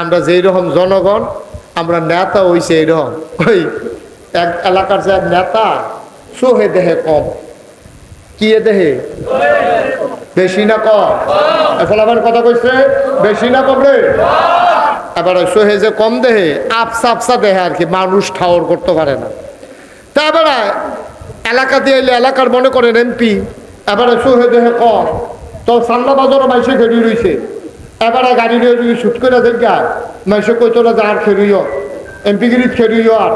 আমরা যেই রকম জনগণ, আমরা নেতা হইছে এইরকম ওই এক এলাকার যে নেতা সোহে দেহে কম। কি এ দেহে? বেশি না কম? আবার কথা কইছে, বেশি না কম রে? এবার সোহে যে কম দেহে, আপসা আপসা দেহে আর কি, মানুষ ঠাওর করতে পারে না। তা এবার এলাকা দিয়ে এলে এলাকার মনে করেন এমপি এবারে সোহে দেহে কম। তো সান্না বাজারও মাইসে ঘেরি রইছে। এবারে গাড়ি নিয়ে যদি শুট করে দেখ মাইসে কইতো না আর এমপি গিরিত খেরুইও আর।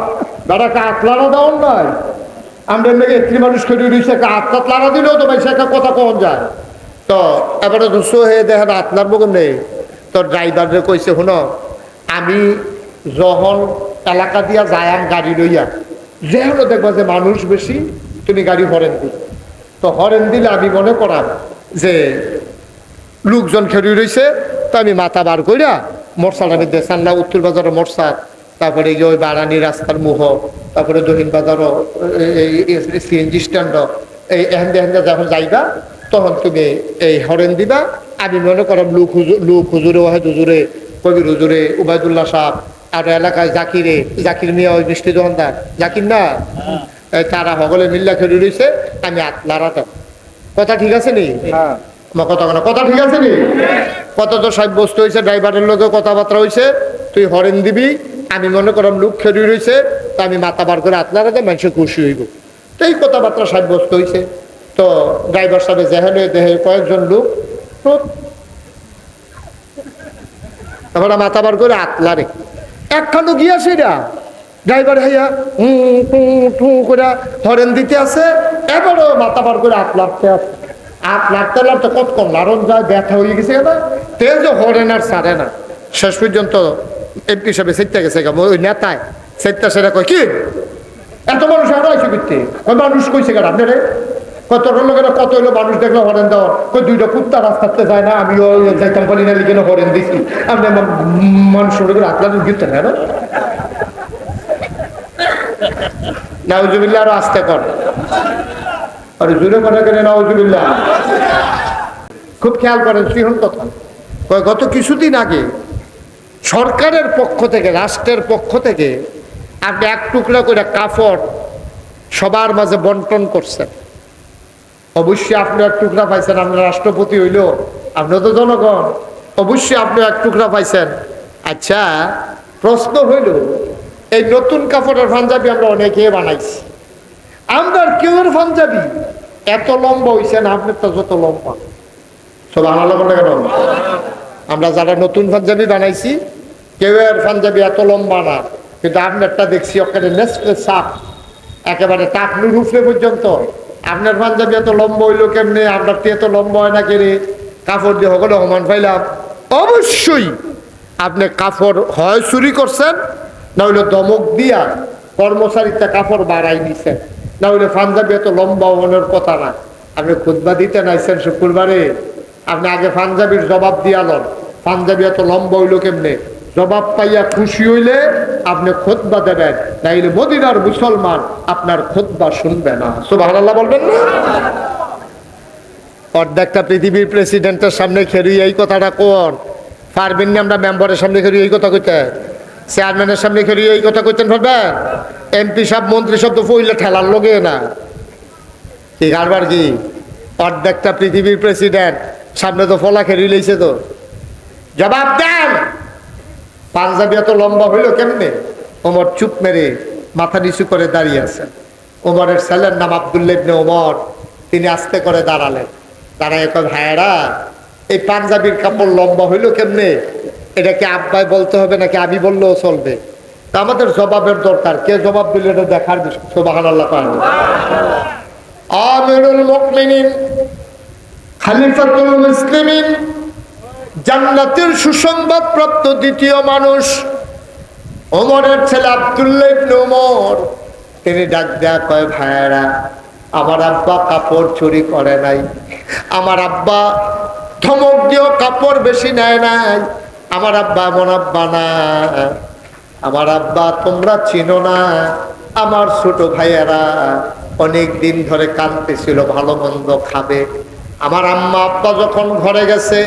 বেড়া কা আতলারা দেওয়ার নাই? আমরা এমনি একটি মানুষ খেরি রইছে একটা আতলাত লারা দিলেও তো মাইসে একটা কথা কম যায়। তো এবারে তো সোহে দেখেন আপনার মুখ নেই তো ড্রাইভারে কইছে, শুনো, আমি যখন এলাকা দিয়া যায়াম গাড়ি লইয়া যেহেতু দেখবা যে মানুষ বেশি, তুমি গাড়ি হরেন দিবে তো হরেন দিলে আমি মনে করাম যে লোকজন খেলি রয়েছে তো আমি মাথা বার কইরা মোটরসাইকেল আমি দেশান্না উত্তর বাজারের মোটরসাইকেল তারপরে ওই বারানি রাস্তার মুহ তারপরে দক্ষিণ বাজারও সিএনজি স্ট্যান্ড এই এহেন্দে এহেন্দে যখন যাইবা তখন তুমি এই হরেন দিবা। আমি মনে করম লুক হুজুর লুক হুজুরে ওয়াহেদ হুজুরে কবির হুজুরে উবায়দুল্লাহ সাহ আর এলাকায় জাকিরে জাকির মিয়া ওই মিষ্টি দোকানদার। জাকির না? এই তারা সকলে মিল্লা খেলি রয়েছে আমি আতলারাতে কথা ঠিক আছে নি? কথা কথা কথা ঠিক আছে নি? কত তো সাব্যস্ত হয়েছে ড্রাইভারের লোকে কথাবার্তা হয়েছে তুই হরেন দিবি, আমি মনে করলাম লোক খেরি রয়েছে তা আমি মাথা বার করে আপনারা মানুষ খুশি হইব। তো এই কথাবার্তা সাব্যস্ত হয়েছে তো ড্রাইভার সাহেব যেহেনে দেহে কয়েকজন লোক তো তারপরে মাথা বার করে আতলারে। একখানো গিয়া সেটা ড্রাইভার হাইয়া টু করে হরেন দিতে আছে, এবারও মাথা বার করে আত লাগতে আছে। আত লাগতে কত কম? লারণ যায় ব্যথা হয়ে গেছে না তেজ হরেন আর সারে না। শেষ পর্যন্ত এমপি হিসাবে সেটটা গেছে গা, ওই নেতায় সেটটা সেটা কয় কি? এত মানুষ আরও আছে করতে ওই মানুষ কইছে কেন আপনারে কত লোকের কত হইল মানুষ দেখল হরেন দেওয়ার। কই দুইটা কুত্তা রাস্তাতে যায় না আমি ওই যাইতাম বলি না লিখে হরেন দিছি। আপনি মানুষ লোকের আপনাদের গিরতে না না নাউজুবিল্লাহ আরও আসতে কর। আরে জুড়ে কথা কেন, নাউজুবিল্লাহ। খুব খেয়াল করেন, সিহন কথা। গত কিছুদিন আগে সরকারের পক্ষ থেকে, রাষ্ট্রের পক্ষ থেকে আপনি এক টুকরা করে কাপড় সবার মাঝে বন্টন করছেন। অবশ্যই আপনি এক টুকরা পাইছেন আপনার রাষ্ট্রপতি হইল আপনার তো জনগণ। অবশ্যই আপনি এক টুকরা পাইছেন। আচ্ছা প্রশ্ন হইল, এই নতুন কাপড়ের পাঞ্জাবি আমরা অনেকে বানাইছি। আমরা কেউর পাঞ্জাবি। এত লম্বা হইছে না আপনার তো যত লম্বা। সব মনে কেন আমরা যারা নতুন পাঞ্জাবি বানাইছি, কেউ এর পাঞ্জাবি এত লম্বা না। কিন্তু আপনারটা দেখছি ওখানে নেসলে সাপ একেবারে টাকলুর উফরে পর্যন্ত। আপনার পাঞ্জাবি এত লম্বা হইল কেমনে? আপনার এত লম্বা হয় না কেড়ে কাপড় দিয়ে সকলে সমান পাইলাম। অবশ্যই আপনি কাপড় হয় চুরি করছেন না হইলে দমক দিয়া কর্মচারীতে কাপড় বাড়াই দিছেন। না হইলে পাঞ্জাবি এত লম্বা হওয়ানোর কথা না। আপনি খুদবা দিতে নাইছেন শুক্রবারে। আপনি আগে পাঞ্জাবির জবাব দিয়ালন পাঞ্জাবি এত লম্বা হইল কেমনে? জবাব পাইয়া খুশি হইলে আপনি খোদবা দেবেন। নাইলে মদিনার মুসলমান আপনার খোদবা শুনবে না। সুবহানাল্লাহ বলবেন না? অর্ধেকটা পৃথিবীর প্রেসিডেন্টের সামনে খেরি এই কথাটা কর। পারবেন না আমরা মেম্বারের সামনে খেরি এই কথা কইতে? চেয়ারম্যানের সামনে খেরি এই কথা কইতেন পারবেন এমপি সব মন্ত্রী সব তো পইলে ঠেলার লোকে না। কি কারবার কি? অর্ধেকটা পৃথিবীর প্রেসিডেন্ট, সামনে তো ফলা খেরি লইছে তো। জবাব দেন! পাঞ্জাবি এত লম্বা হইল কেমনে? ওমর চুপ মেরে মাথা নিচু করে দাঁড়িয়ে আছেন। ওমরের ছেলের নাম আবদুল্লা ওমর। তিনি আস্তে করে দাঁড়ালেন। দাঁড়ায় কয়, ভাইয়েরা, এই পাঞ্জাবির কাপড় লম্বা হইল কেমনে? এটা কি আব্বাই বলতে হবে নাকি আমি বললেও চলবে? তা আমাদের জবাবের দরকার। কে জবাব দিলে এটা দেখার জান্নাতের সুসংবাদ প্রাপ্ত দ্বিতীয় মানুষ ওমরের ছেলে আব্দুল্লাহ ইবনে তিনি ডাক দেয়া কয়, ভাইয়েরা, আমার আব্বা কাপড় চুরি করে নাই। আমার আব্বা ধমক দিয়েও কাপড় বেশি নেয় নাই। আমার আব্বা এমন আব্বা না। আমার আব্বা তোমরা চিনো না। আমার ছোট ভাইয়েরা অনেক দিন ধরে কাঁদতেছিল, ভালো মন্দ খাবে। আমার আম্মা আব্বা যখন ঘরে গেছে,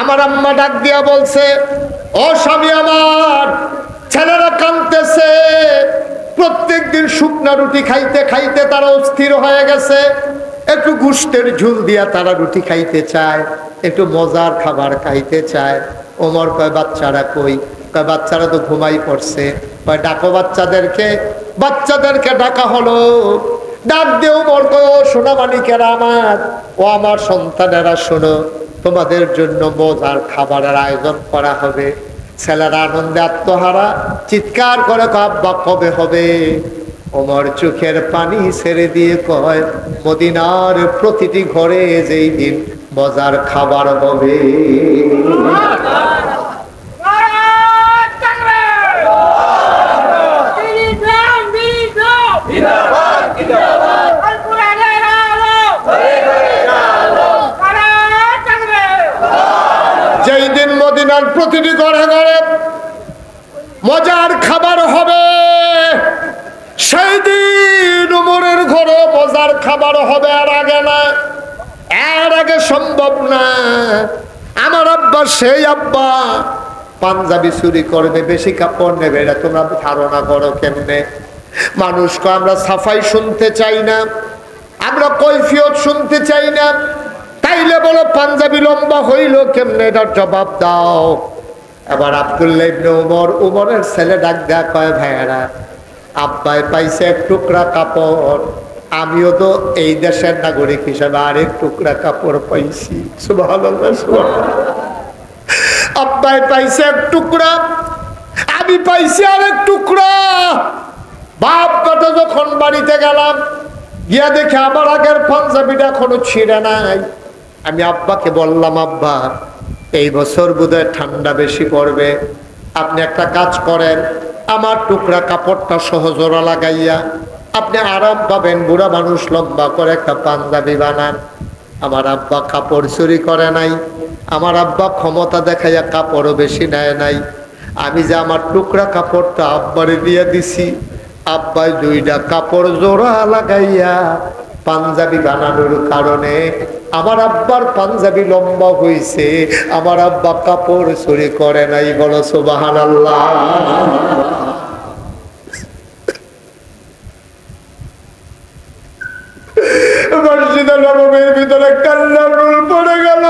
আমার আম্মা ডাক দিয়া বলছে, ও স্বামী আমার, ছেলেরা কাঁদতেছে। প্রত্যেক দিন শুকনা রুটি খাইতে খাইতে তারা অস্থির হয়ে গেছে। একটু গুষ্টের ঝুল দিয়া তারা রুটি খাইতে চায়, একটু মজার খাবার খাইতে চায়। ওমর কয়, বাচ্চারা কই? কয়, বাচ্চারা তো ঘুমাই পড়ছে। কয়, ডাকো বাচ্চাদেরকে। বাচ্চাদেরকে ডাকা হলো। ডাক দেও বল কয়, ও সোনা মানিকেরা আমার, ও আমার সন্তানেরা শোনো, তোমাদের জন্য মজার খাবারের আয়োজন করা হবে। ছেলেরা আনন্দে আত্মহারা, চিৎকার করে কাব্বা কবে হবে? ওমর চোখের পানি ছেড়ে দিয়ে কয়, মদিনার প্রতিটি ঘরে যেই দিন মজার খাবার হবে। যেই দিন মদিনার প্রতিটি ঘরে ঘরে মজার খাবার হবে, সেই দিন উমরের ঘরে মজার খাবার হবে। আর সম্ভব না। আমার আব্বা, সেই আব্বা পাঞ্জাবি চুরি করবে বেশি কাপড় নেবে। এটা তোমরা ধারণা করো কেমনে? মানুষকে আমরা সাফাই শুনতে চাই না, আমরা কৈফিয়ত শুনতে চাই না। তাইলে বলো, পাঞ্জাবি লম্বা হইল কেমনে? এটার জবাব দাও। এবার আব্দুল্লাহ উমর, উমরের ছেলে ডাক দেয়া কয়, ভাইয়ারা আব্বাই পাইছে এক টুকরা কাপড়। আমিও তো এই দেশের নাগরিক হিসাবে আরেক টুকরা কাপড় পাইছি। আব্বাই পাইছে এক টুকরা, আমি পাইছি আরেক টুকরা। বাপ বেটা যখন বাড়িতে গেলাম, গিয়া দেখে আমার আগের পাঞ্জাবিটা এখনও ছিঁড়ে নাই। আমি আব্বাকে বললাম, আব্বা, এই বছর বোধহয় ঠান্ডা বেশি পড়বে। আপনি একটা কাজ করেন, আমার টুকরা কাপড়টা সহজরা লাগাইয়া আপনি আরাম পাবেন, বুড়া মানুষ লম্বা করে একটা পাঞ্জাবি বানান। আমার আব্বা কাপড় চুরি করে নাই, আমার আব্বা ক্ষমতা দেখাইয়া কাপড়ও বেশি নেয় নাই। আমি যে আমার টুকরা কাপড়টা আব্বারে দিয়ে দিছি, আব্বাই দুইটা কাপড় জোড়া লাগাইয়া পাঞ্জাবি বানানোর কারণে আমার আব্বার পাঞ্জাবি লম্বা হইছে, আমার আব্বা কাপড় চুরি করে নাই বলো সুবাহান আল্লাহ মসজিদে ভিতরে কান্নার রুল পড়ে গেল।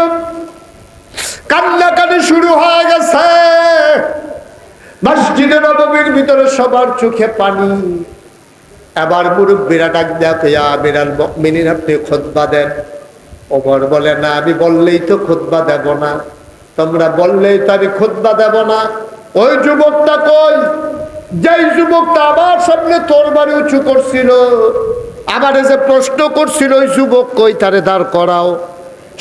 কান্নাকাটি শুরু হয়ে গেছে। মসজিদে নবমীর ভিতরে সবার চোখে পানি। এবার মুরব্বীরা ডাক দেখে বিড়াল মিনির আপনি খোদবা দেন। ওমর বলে, না, আমি বললেই তো খোদবা দেব না। তোমরা বললেই তো আমি খোদবা দেব না। ওই যুবকটা কই? যেই যুবকটা আমার সামনে তোর বাড়ি উঁচু করছিল। আবার যে প্রশ্ন করছিল, ওই যুবক কই তারে দাঁড় করাও?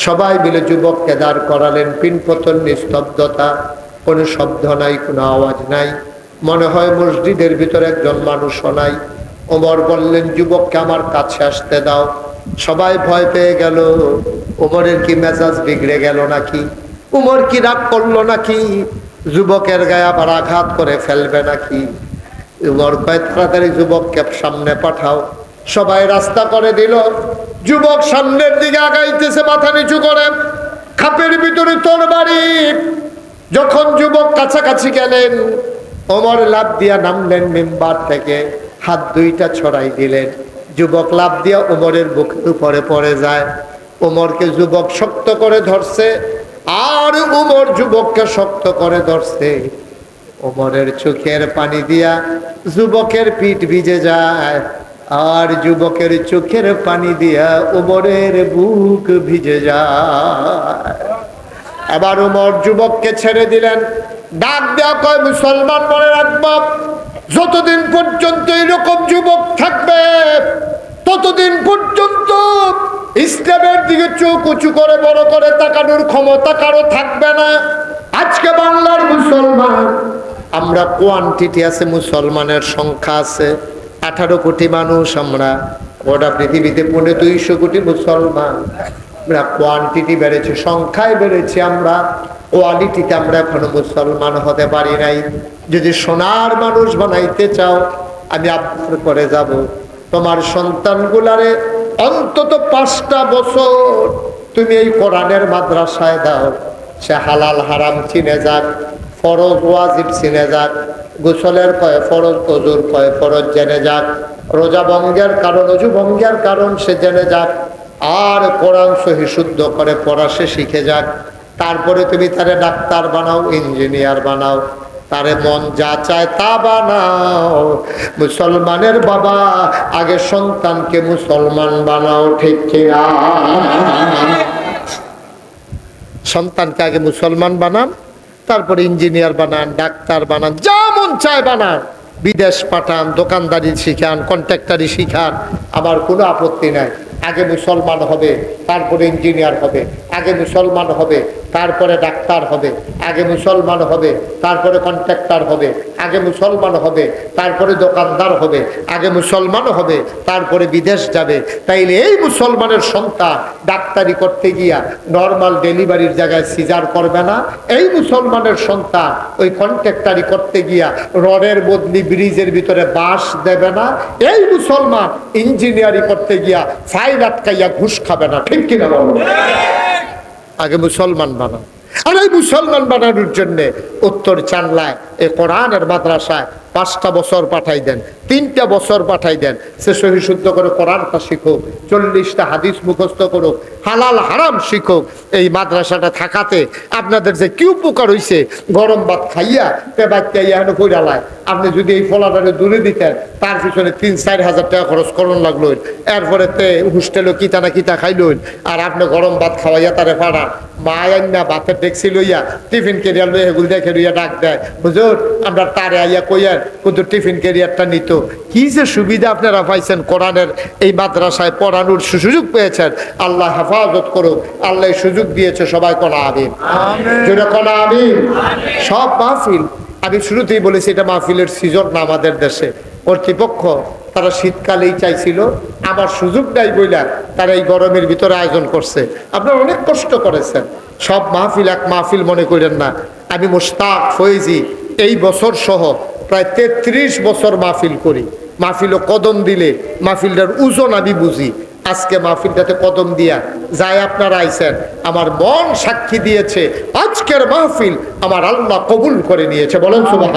সবাই মিলে যুবককে দাঁড় করালেন, পিনপতন, নিস্তব্ধতা, কোনো শব্দ নাই, কোনো আওয়াজ নাই। মনে হয় মসজিদের ভিতরে একজন মানুষও নাই। ওমর বললেন, যুবককে আমার কাছে আসতে দাও। সবাই ভয় পেয়ে গেল, ওমরের কি মেজাজ বিগড়ে গেল নাকি? উমর কি রাগ করল নাকি? যুবকের গায়ে আবার আঘাত করে ফেলবে নাকি? উমর কয়, তাড়াতাড়ি যুবককে সামনে পাঠাও। সবাই রাস্তা করে দিল। যুবক সামনের দিকে আগাইতেছে, মাথা নিচু করে। খাপের ভিতরে তোর বাড়ি। যখন যুবক কাছাকাছি গেলেন, ওমর লাভ দিয়া নামলেন মেম্বার থেকে, হাত দুইটা ছড়াই দিলেন। যুবক লাভ দিয়া ওমরের বুকের উপরে পড়ে যায়। ওমরকে যুবক শক্ত করে ধরছে, আর উমর যুবককে শক্ত করে ধরছে। ওমরের চোখের পানি দিয়া যুবকের পিঠ ভিজে যায়। আর যুবকের চোখের পানি দিয়া উমরের বুক ভিজে যায়। এবার উমর যুবককে ছেড়ে দিলেন। ডাক দেওয়া কয়, মুসলমান মনে রাখব, যতদিন পর্যন্ত এরকম যুবক থাকবে, ততদিন পর্যন্ত ইসলামের দিকে চোখ উঁচু করে, বড় করে তাকানোর ক্ষমতা কারও থাকবে না। আজকে বাংলার মুসলমান, আমরা কোয়ান্টিটি আছে, মুসলমানের সংখ্যা আছে। আঠারো কোটি মানুষ আমরা। গোটা পৃথিবীতে পনেরো দুইশো কোটি মুসলমান। আমরা কোয়ান্টিটি বেড়েছে, সংখ্যায় বেড়েছে আমরা। কোয়ালিটিতে আমরা এখনও মুসলমান হতে পারি নাই। যদি সোনার মানুষ বানাইতে চাও, আমি আবদার করে যাব। তোমার সন্তানগুলারে অন্তত পাঁচটা বছর তুমি এই কোরআনের মাদ্রাসায় দাও। সে হালাল হারাম চিনে যাক। ফরজ ওয়াজিব চিনে যাক, গোসলের কয় ফরজ, অজুর কয় ফরজ জেনে যাক। রোজা ভঙ্গের কারণ, অজু ভঙ্গের কারণ সে জেনে যাক। আর কোরআন সহি শুদ্ধ করে পড়া সে শিখে যাক। তারপরে তুমি তারে ডাক্তার বানাও, ইঞ্জিনিয়ার বানাও। তারে মন যা চায় তা বানাও। মুসলমানের বাবা, আগে সন্তানকে মুসলমান বানাও, ঠিক সন্তানকে আগে মুসলমান বানান তারপরে ইঞ্জিনিয়ার বানান, ডাক্তার বানান, যা মন চায় বানান। বিদেশ পাঠান, দোকানদারি শিখান কন্ট্রাক্টারি শিখান, আমার কোনো আপত্তি নাই। আগে মুসলমান হবে, তারপরে ইঞ্জিনিয়ার হবে। আগে মুসলমান হবে, তারপরে ডাক্তার হবে, আগে মুসলমান হবে, তারপরে কন্ট্রাক্টর হবে, আগে মুসলমান হবে, তারপরে দোকানদার হবে, আগে মুসলমান হবে, তারপরে বিদেশ যাবে। তাইলে এই মুসলমানের সন্তান ডাক্তারি করতে গিয়া নর্মাল ডেলিভারির জায়গায় সিজার করবে না। এই মুসলমানের সন্তান ওই কন্ট্রাক্টারি করতে গিয়া রডের বদলি, ব্রিজের ভিতরে বাস দেবে না। এই মুসলমান ইঞ্জিনিয়ারিং করতে গিয়া ফাইল আটকাইয়া ঘুষ খাবে না। ঠিক কিনা বলো? আগে মুসলমান বানান আর এই মুসলমান বানানোর জন্যে উত্তর চানলায় এই কোরআনের মাদ্রাসায় পাঁচটা বছর পাঠাই দেন, তিনটা বছর পাঠাই দেন, সে সহি শুদ্ধ করে কোরআনটা শিখুক, চল্লিশটা হাদিস মুখস্থ করুক, হালাল হারাম শিখুক, এই মাদ্রাসাটা থাকাতে আপনাদের যে কি উপকার হইছে, গরম ভাত খাইয়া তে বাচ্চা ইয়ানো কইরালায় আপনি যদি এই ফলাটারে দূরে দিতেন, তার পিছনে তিন, চার হাজার টাকা খরচ করুন লাগল। এরপরে তে হোস্টেলও কিতা না কিতা খাইলইন আর আপনি গরম ভাত খাওয়াইয়া তারে পাড়ান মা আইনা ভাতের ডেকসি লইয়া টিফিন কেরিয়ার লইয়া এগুলো দেখে লইয়া ডাক দেয়, হুজুর, আমরা তারে আইয়া কইয়ার কিন্তু টিফিন কেরিয়ারটা নিত। কি যে সুবিধা আপনারা পাইছেন কোরআনের এই মাদ্রাসায় পড়ানোর সুযোগ পেয়েছেন। আল্লাহ হেফাজত করুক আল্লাহ সুযোগ দিয়েছে সবাই কোনা আমিন। যেটা কোনা আমিন। সব মাহফিল আমি শুরুতেই বলেছি এটা মাহফিলের সিজন না আমাদের দেশে। কর্তৃপক্ষ তারা শীতকালেই চাইছিল আমার সুযোগ নাই বইলা তারা এই গরমের ভিতরে আয়োজন করছে। আপনারা অনেক কষ্ট করেছেন। সব মাহফিল এক মাহফিল মনে করেন না। আমি মুস্তাক ফয়েজি এই বছর সহ প্রায় তেত্রিশ বছর মাহফিল করি। মাহফিলও কদম দিলে মাহফিলটার ওজন আমি বুঝি। আজকে মাহফিলটাতে কদম দিয়া যায় আপনারা আইসেন আমার মন সাক্ষী দিয়েছে, আজকের মাহফিল আমার আল্লাহ কবুল করে নিয়েছে। বলেন সুবাহ